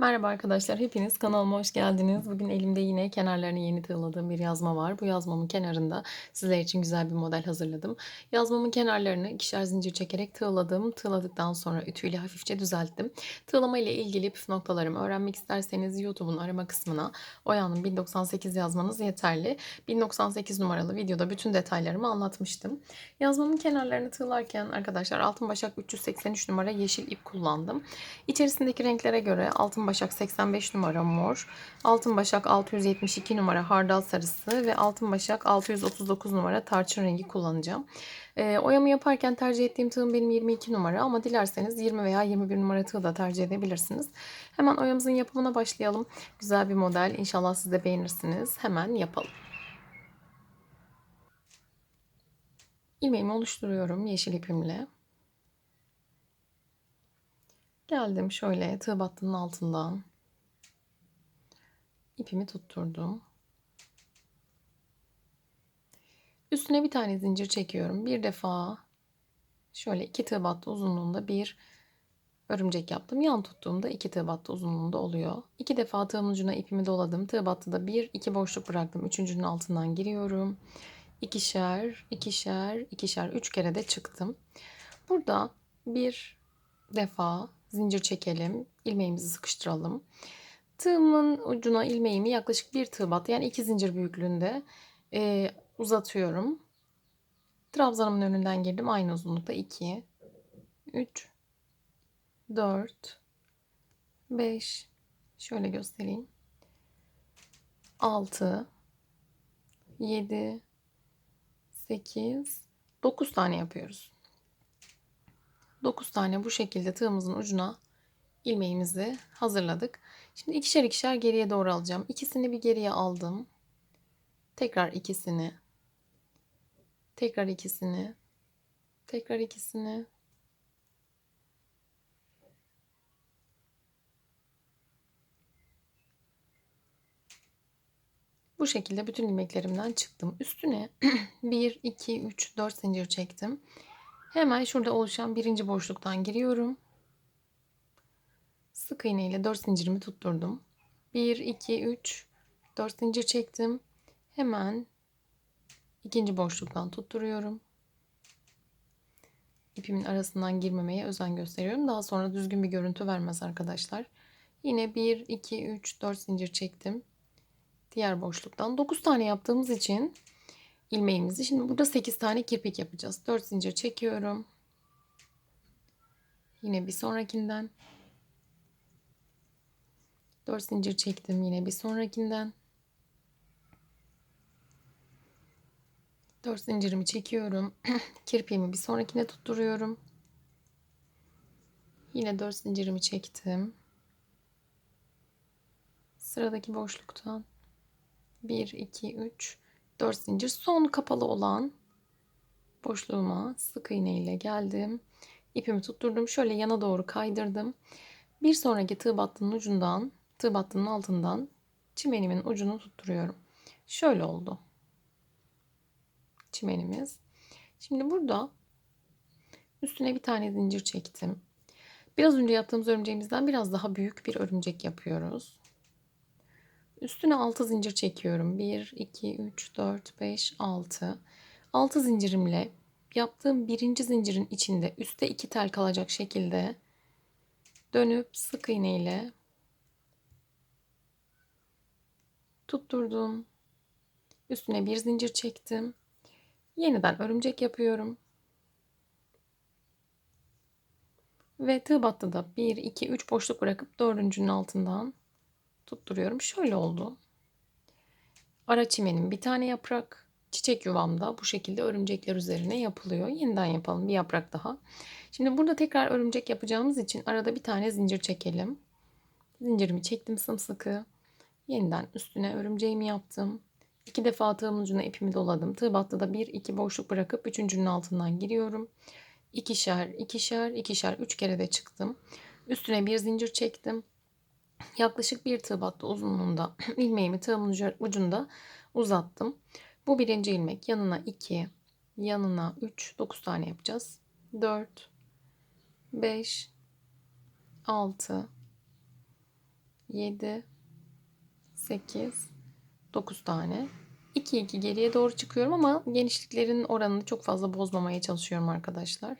Merhaba arkadaşlar, hepiniz kanalıma hoş geldiniz. Bugün elimde yine kenarlarını yeni tığladığım bir yazma var. Bu yazmamın kenarında sizler için güzel bir model hazırladım. Yazmamın kenarlarını ikişer zincir çekerek tığladım. Tığladıktan sonra ütüyle hafifçe düzelttim. Tığlama ile ilgili püf noktalarımı öğrenmek isterseniz YouTube'un arama kısmına Oya'nın 1098 yazmanız yeterli. 1098 numaralı videoda bütün detaylarımı anlatmıştım. Yazmamın kenarlarını tığlarken arkadaşlar altın başak 383 numara yeşil ip kullandım. İçerisindeki renklere göre altın başak 85 numara mor, altın başak 672 numara hardal sarısı ve altın başak 639 numara tarçın rengi kullanacağım. E, oyamı yaparken tercih ettiğim tığım benim 22 numara ama dilerseniz 20 veya 21 numara tığ da tercih edebilirsiniz. Hemen oyamızın yapımına başlayalım. Güzel bir model. İnşallah siz de beğenirsiniz. Hemen yapalım. İlmeğimi oluşturuyorum yeşil ipimle. Geldim şöyle tığ battının altından. ipimi tutturdum. Üstüne bir tane zincir çekiyorum. Bir defa şöyle iki tığ battı uzunluğunda bir örümcek yaptım. Yan tuttuğumda iki tığ battı uzunluğunda oluyor. İki defa tığımın ucuna ipimi doladım. Tığ battıda bir iki boşluk bıraktım. Üçüncünün altından giriyorum. İkişer, ikişer, ikişer, üç kere de çıktım. Burada bir defa zincir çekelim. ilmeğimizi sıkıştıralım. Tığımın ucuna ilmeğimi yaklaşık bir tığ yani iki zincir büyüklüğünde e, uzatıyorum. Trabzanımın önünden girdim. Aynı uzunlukta 2, 3, 4, 5, şöyle göstereyim. 6, 7, 8, 9 tane yapıyoruz. 9 tane bu şekilde tığımızın ucuna ilmeğimizi hazırladık. Şimdi ikişer ikişer geriye doğru alacağım. İkisini bir geriye aldım. Tekrar ikisini. Tekrar ikisini. Tekrar ikisini. Bu şekilde bütün ilmeklerimden çıktım. Üstüne 1, 2, 3, 4 zincir çektim. Hemen şurada oluşan birinci boşluktan giriyorum. Sık iğne ile 4 zincirimi tutturdum. 1, 2, 3, 4 zincir çektim. Hemen ikinci boşluktan tutturuyorum. İpimin arasından girmemeye özen gösteriyorum. Daha sonra düzgün bir görüntü vermez arkadaşlar. Yine 1, 2, 3, 4 zincir çektim. Diğer boşluktan 9 tane yaptığımız için ilmeğimizi. Şimdi burada 8 tane kirpik yapacağız. 4 zincir çekiyorum. Yine bir sonrakinden. 4 zincir çektim yine bir sonrakinden. 4 zincirimi çekiyorum. Kirpiğimi bir sonrakine tutturuyorum. Yine 4 zincirimi çektim. Sıradaki boşluktan 1 2 3 4 zincir son kapalı olan boşluğuma sık iğne ile geldim. İpimi tutturdum. Şöyle yana doğru kaydırdım. Bir sonraki tığ battının ucundan, tığ battının altından çimenimin ucunu tutturuyorum. Şöyle oldu. Çimenimiz. Şimdi burada üstüne bir tane zincir çektim. Biraz önce yaptığımız örümceğimizden biraz daha büyük bir örümcek yapıyoruz. Üstüne 6 zincir çekiyorum. 1, 2, 3, 4, 5, 6. 6 zincirimle yaptığım birinci zincirin içinde üstte 2 tel kalacak şekilde dönüp sık iğne ile tutturdum. Üstüne bir zincir çektim. Yeniden örümcek yapıyorum. Ve tığ battıda 1, 2, 3 boşluk bırakıp dördüncünün altından tutturuyorum. Şöyle oldu. Ara çimenin bir tane yaprak. Çiçek yuvamda bu şekilde örümcekler üzerine yapılıyor. Yeniden yapalım bir yaprak daha. Şimdi burada tekrar örümcek yapacağımız için arada bir tane zincir çekelim. Zincirimi çektim sımsıkı. Yeniden üstüne örümceğimi yaptım. İki defa tığımın ucuna ipimi doladım. Tığ battıda bir iki boşluk bırakıp üçüncünün altından giriyorum. İkişer, ikişer, ikişer, üç kere de çıktım. Üstüne bir zincir çektim. Yaklaşık bir tığ battı uzunluğunda ilmeğimi tığımın ucunda uzattım. Bu birinci ilmek yanına 2, yanına 3, 9 tane yapacağız. 4, 5, 6, 7, 8, 9 tane. 2 2 geriye doğru çıkıyorum ama genişliklerin oranını çok fazla bozmamaya çalışıyorum arkadaşlar.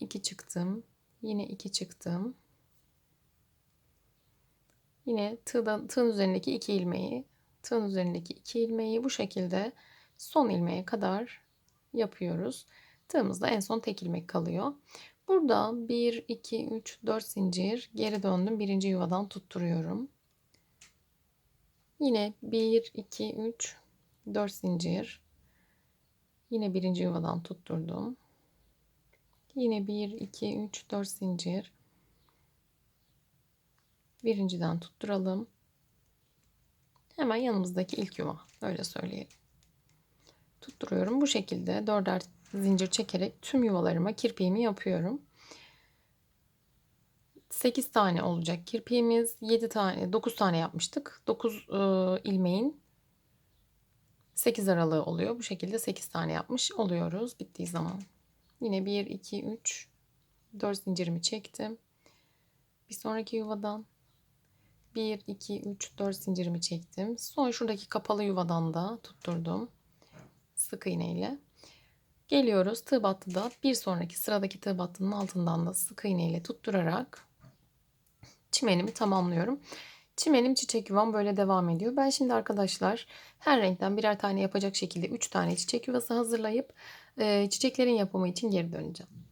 2 çıktım. Yine 2 çıktım. Yine tığdan, tığın üzerindeki 2 ilmeği, tığın üzerindeki 2 ilmeği bu şekilde son ilmeğe kadar yapıyoruz. Tığımızda en son tek ilmek kalıyor. Burada 1, 2, 3, 4 zincir geri döndüm. Birinci yuvadan tutturuyorum. Yine 1, 2, 3, 4 zincir. Yine birinci yuvadan tutturdum. Yine 1, 2, 3, 4 zincir. Birinciden tutturalım. Hemen yanımızdaki ilk yuva. Öyle söyleyelim. Tutturuyorum. Bu şekilde dörder zincir çekerek tüm yuvalarıma kirpiğimi yapıyorum. 8 tane olacak kirpiğimiz. 7 tane, 9 tane yapmıştık. 9 e, ilmeğin 8 aralığı oluyor. Bu şekilde 8 tane yapmış oluyoruz bittiği zaman. Yine 1, 2, 3, 4 zincirimi çektim. Bir sonraki yuvadan 1, 2, 3, 4 zincirimi çektim. Son şuradaki kapalı yuvadan da tutturdum. Sık iğne ile. Geliyoruz tığ battıda bir sonraki sıradaki tığ battının altından da sık iğne ile tutturarak çimenimi tamamlıyorum. Çimenim çiçek yuvam böyle devam ediyor. Ben şimdi arkadaşlar her renkten birer tane yapacak şekilde 3 tane çiçek yuvası hazırlayıp çiçeklerin yapımı için geri döneceğim.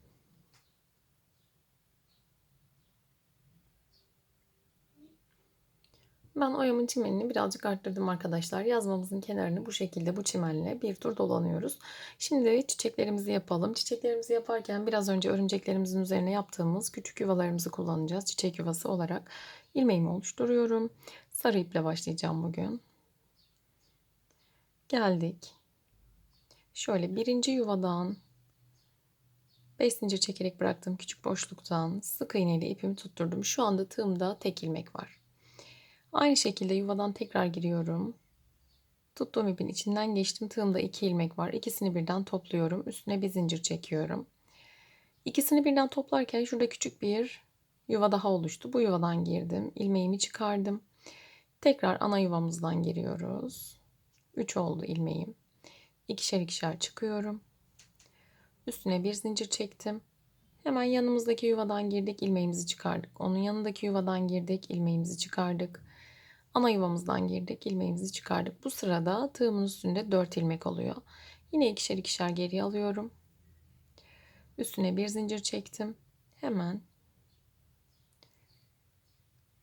Ben oyamın çimenini birazcık arttırdım arkadaşlar. Yazmamızın kenarını bu şekilde bu çimenle bir tur dolanıyoruz. Şimdi çiçeklerimizi yapalım. Çiçeklerimizi yaparken biraz önce örümceklerimizin üzerine yaptığımız küçük yuvalarımızı kullanacağız. Çiçek yuvası olarak ilmeğimi oluşturuyorum. Sarı iple başlayacağım bugün. Geldik. Şöyle birinci yuvadan 5 zincir çekerek bıraktığım küçük boşluktan sık iğne ile ipimi tutturdum. Şu anda tığımda tek ilmek var. Aynı şekilde yuvadan tekrar giriyorum. Tuttuğum ipin içinden geçtim. Tığımda iki ilmek var. İkisini birden topluyorum. Üstüne bir zincir çekiyorum. İkisini birden toplarken şurada küçük bir yuva daha oluştu. Bu yuvadan girdim. ilmeğimi çıkardım. Tekrar ana yuvamızdan giriyoruz. 3 oldu ilmeğim. İkişer ikişer çıkıyorum. Üstüne bir zincir çektim. Hemen yanımızdaki yuvadan girdik, ilmeğimizi çıkardık. Onun yanındaki yuvadan girdik, ilmeğimizi çıkardık. Ana yuvamızdan girdik, ilmeğimizi çıkardık. Bu sırada tığımın üstünde 4 ilmek oluyor. Yine ikişer ikişer geri alıyorum. Üstüne bir zincir çektim. Hemen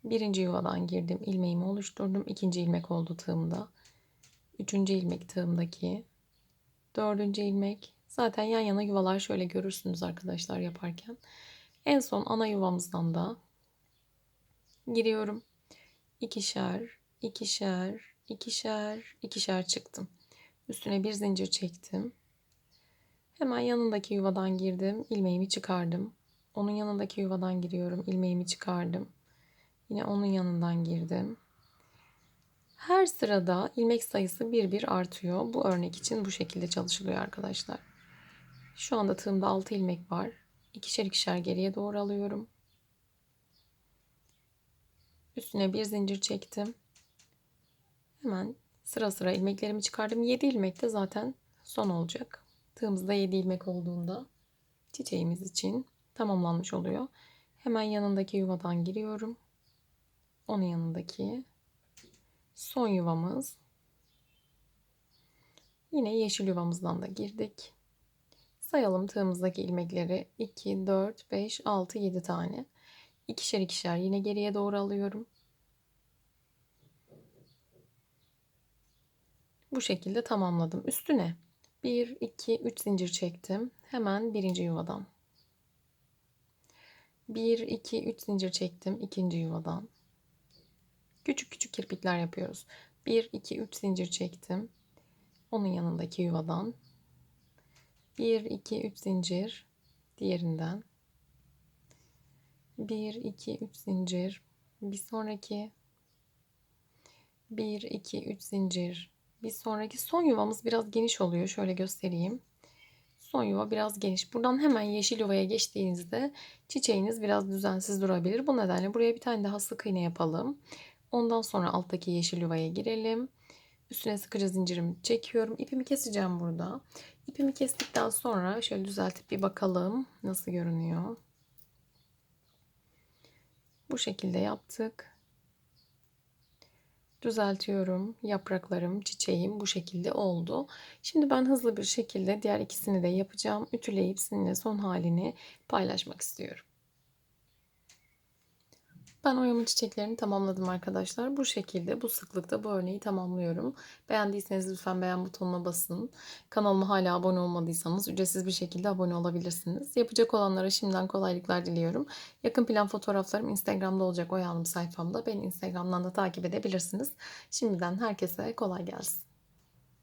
birinci yuvadan girdim, ilmeğimi oluşturdum. İkinci ilmek oldu tığımda. Üçüncü ilmek tığımdaki. Dördüncü ilmek. Zaten yan yana yuvalar şöyle görürsünüz arkadaşlar yaparken. En son ana yuvamızdan da giriyorum ikişer, ikişer, ikişer, ikişer çıktım. Üstüne bir zincir çektim. Hemen yanındaki yuvadan girdim. ilmeğimi çıkardım. Onun yanındaki yuvadan giriyorum. ilmeğimi çıkardım. Yine onun yanından girdim. Her sırada ilmek sayısı bir bir artıyor. Bu örnek için bu şekilde çalışılıyor arkadaşlar. Şu anda tığımda 6 ilmek var. İkişer ikişer geriye doğru alıyorum. Üstüne bir zincir çektim. Hemen sıra sıra ilmeklerimi çıkardım. 7 ilmek de zaten son olacak. Tığımızda 7 ilmek olduğunda çiçeğimiz için tamamlanmış oluyor. Hemen yanındaki yuvadan giriyorum. Onun yanındaki son yuvamız. Yine yeşil yuvamızdan da girdik. Sayalım tığımızdaki ilmekleri 2, 4, 5, 6, 7 tane ikişer ikişer yine geriye doğru alıyorum. Bu şekilde tamamladım. Üstüne 1, 2, 3 zincir çektim. Hemen birinci yuvadan. 1, 2, 3 zincir çektim. ikinci yuvadan. Küçük küçük kirpikler yapıyoruz. 1, 2, 3 zincir çektim. Onun yanındaki yuvadan. 1, 2, 3 zincir diğerinden. 1 2 3 zincir bir sonraki 1 2 3 zincir bir sonraki son yuvamız biraz geniş oluyor şöyle göstereyim Son yuva biraz geniş. Buradan hemen yeşil yuvaya geçtiğinizde çiçeğiniz biraz düzensiz durabilir. Bu nedenle buraya bir tane daha sık iğne yapalım. Ondan sonra alttaki yeşil yuvaya girelim. Üstüne sıkıca zincirimi çekiyorum. İpimi keseceğim burada. İpimi kestikten sonra şöyle düzeltip bir bakalım nasıl görünüyor. Bu şekilde yaptık. Düzeltiyorum. Yapraklarım, çiçeğim bu şekilde oldu. Şimdi ben hızlı bir şekilde diğer ikisini de yapacağım. Ütüleyip sizinle son halini paylaşmak istiyorum. Ben oyama çiçeklerini tamamladım arkadaşlar. Bu şekilde bu sıklıkta bu örneği tamamlıyorum. Beğendiyseniz lütfen beğen butonuna basın. Kanalıma hala abone olmadıysanız ücretsiz bir şekilde abone olabilirsiniz. Yapacak olanlara şimdiden kolaylıklar diliyorum. Yakın plan fotoğraflarım Instagram'da olacak Oya Hanım sayfamda. Beni Instagram'dan da takip edebilirsiniz. Şimdiden herkese kolay gelsin.